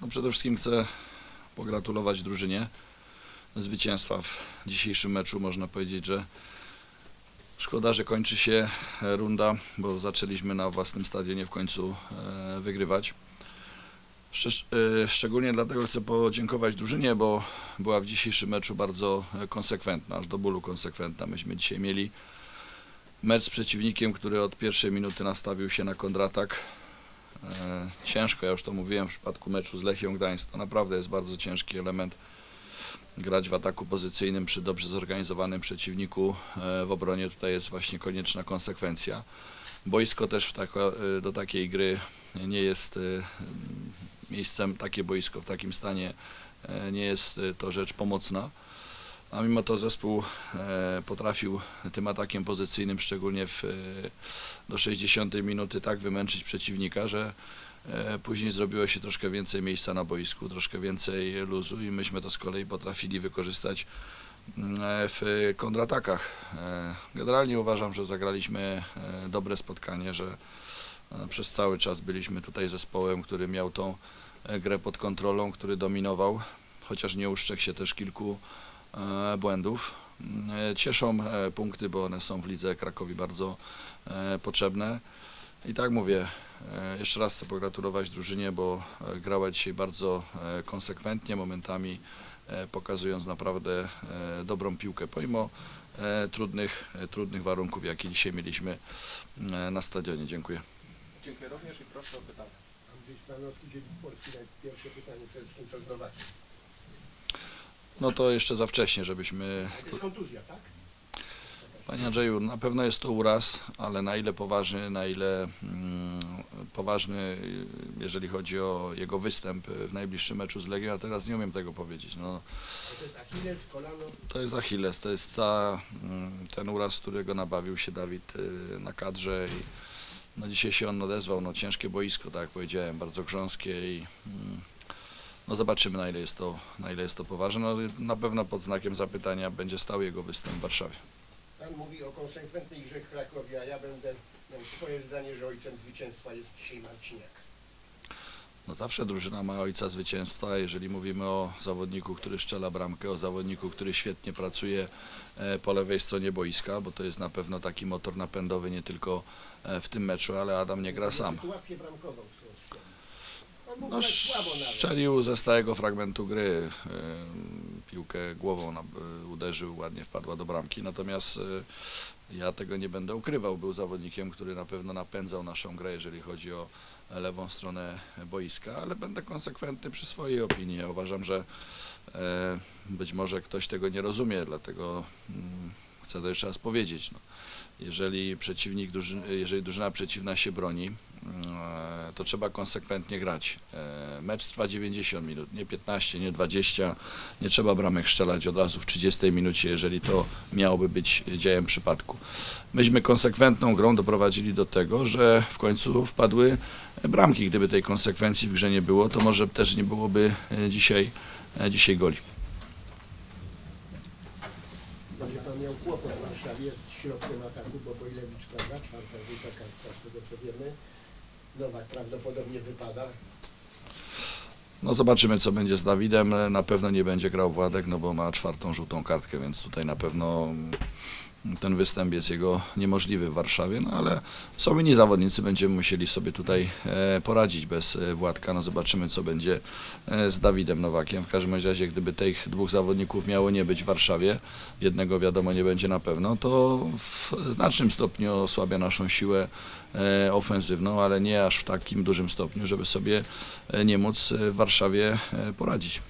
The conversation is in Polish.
No przede wszystkim chcę pogratulować drużynie zwycięstwa w dzisiejszym meczu. Można powiedzieć, że szkoda, że kończy się e, runda, bo zaczęliśmy na własnym stadionie w końcu e, wygrywać. E, Szczególnie dlatego chcę podziękować drużynie, bo była w dzisiejszym meczu bardzo konsekwentna, aż do bólu konsekwentna. Myśmy dzisiaj mieli mecz z przeciwnikiem, który od pierwszej minuty nastawił się na kontratak. E, Ciężko, ja już to mówiłem w przypadku meczu z Lechią Gdańsk, to naprawdę jest bardzo ciężki element grać w ataku pozycyjnym przy dobrze zorganizowanym przeciwniku. E, W obronie tutaj jest właśnie konieczna konsekwencja. Boisko też tako, e, do takiej gry nie jest miejscem, takie boisko w takim stanie nie jest to rzecz pomocna. A mimo to zespół e, potrafił tym atakiem pozycyjnym, szczególnie w, e, do 60 minuty, tak wymęczyć przeciwnika, że e, później zrobiło się troszkę więcej miejsca na boisku, troszkę więcej luzu i myśmy to z kolei potrafili wykorzystać mm, w kontratakach. Generalnie uważam, że zagraliśmy dobre spotkanie, że przez cały czas byliśmy tutaj zespołem, który miał tą grę pod kontrolą, który dominował, chociaż nie uszczekł się też kilku błędów. E, Cieszą e, punkty, bo one są w lidze Krakowi bardzo e, potrzebne. I tak mówię, e, jeszcze raz chcę pogratulować drużynie, bo e, grała dzisiaj bardzo e, konsekwentnie, momentami e, pokazując naprawdę e, dobrą piłkę, pomimo e, trudnych, e, trudnych warunków, jakie dzisiaj mieliśmy e, na stadionie. Dziękuję. Dziękuję również i proszę o pytanie. Andrzej Stanowski, Dziennik Polski. Pierwsze pytanie przede wszystkim co z. No to jeszcze za wcześnie, żebyśmy To jest kontuzja, tak? Panie Andrzeju, na pewno jest to uraz, ale na ile poważny, na ile mm, poważny, jeżeli chodzi o jego występ w najbliższym meczu z Legią, a teraz nie umiem tego powiedzieć. No, to jest Achilles, kolano. to jest Achilles, to jest ta, mm, ten uraz, którego nabawił się Dawid y, na kadrze i no dzisiaj się on odezwał, no ciężkie boisko, tak jak powiedziałem, bardzo grząskie i mm, no zobaczymy na ile jest to, na ile jest to poważne. No, na pewno pod znakiem zapytania będzie stał jego występ w Warszawie. Pan mówi o konsekwentnej grze Krakowi, a ja będę miał swoje zdanie, że ojcem zwycięstwa jest dzisiaj Marciniak. No zawsze drużyna ma ojca zwycięstwa, jeżeli mówimy o zawodniku, który szczela bramkę, o zawodniku, który świetnie pracuje e, po lewej stronie boiska, bo to jest na pewno taki motor napędowy nie tylko e, w tym meczu, ale Adam nie gra sam. Sytuację bramkową, którą strzelił. On mógł No, strzelił ze stałego fragmentu gry. Piłkę głową uderzył, ładnie wpadła do bramki. Natomiast e, ja tego nie będę ukrywał. Był zawodnikiem, który na pewno napędzał naszą grę, jeżeli chodzi o lewą stronę boiska, ale będę konsekwentny przy swojej opinii. Uważam, że e, być może ktoś tego nie rozumie, dlatego mm, chcę to jeszcze raz powiedzieć. No. Jeżeli przeciwnik, jeżeli drużyna przeciwna się broni, to trzeba konsekwentnie grać. E, Mecz trwa 90 minut, nie 15, nie 20. Nie trzeba bramek strzelać od razu w 30 minucie, jeżeli to miałoby być dziełem przypadku. Myśmy konsekwentną grą doprowadzili do tego, że w końcu wpadły bramki. Gdyby tej konsekwencji w grze nie było, to może też nie byłoby e, dzisiaj, e, dzisiaj goli. Będzie pan miał kłopot w Warszawie z środkiem ataku, bo Bojlewicz, prawda, czwarta rzuta kartka, z tego co wiemy. Nowak prawdopodobnie wypada. No zobaczymy, co będzie z Dawidem. Na pewno nie będzie grał Władek, no bo ma czwartą żółtą kartkę, więc tutaj na pewno ten występ jest jego niemożliwy w Warszawie, no ale są inni zawodnicy, będziemy musieli sobie tutaj e, poradzić bez e, Władka. No zobaczymy, co będzie e, z Dawidem Nowakiem. W każdym razie, gdyby tych dwóch zawodników miało nie być w Warszawie, jednego wiadomo nie będzie na pewno, to w znacznym stopniu osłabia naszą siłę ofensywną, ale nie aż w takim dużym stopniu, żeby sobie nie móc w Warszawie poradzić.